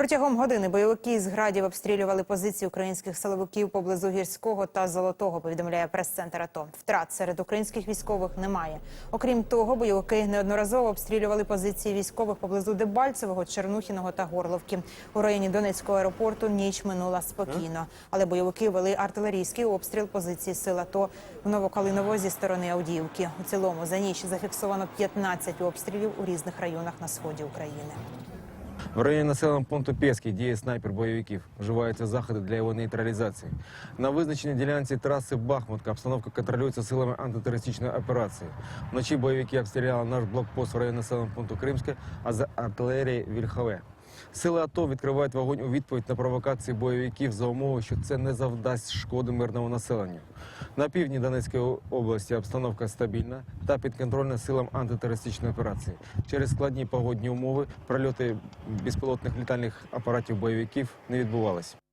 Протягом години бойовики з градів обстрілювали позиції українських силовиків поблизу гірського та золотого. Повідомляє прес-центр АТО. Втрат серед українських військових немає. Окрім того, бойовики неодноразово обстрілювали позиції військових поблизу Дебальцевого, Чернухіного та Горловки. У районі Донецького аеропорту ніч минула спокійно, але бойовики вели артилерійський обстріл позиції сил АТО в Новокалиново зі сторони Авдіївки. У цілому за ніч зафіксовано 15 обстрілів у різних районах на сході України. В районі населеного пункту Пєський діє снайпер бойовиків. Вживаються заходи для його нейтралізації. На визначеній ділянці траси Бахмутка обстановка контролюється силами антитерористичної операції. Вночі бойовики обстріляли наш блокпост в районі населеного пункту Кримське, а з артилерії Вільхове. Сили АТО відкривають вогонь у відповідь на провокації бойовиків за умови, що це не завдасть шкоди мирному населенню. На півдні Донецької області обстановка стабільна та підконтрольна силам антитерористичної операції. Через складні погодні умови прольоти безпілотних літальних апаратів бойовиків не відбувалися.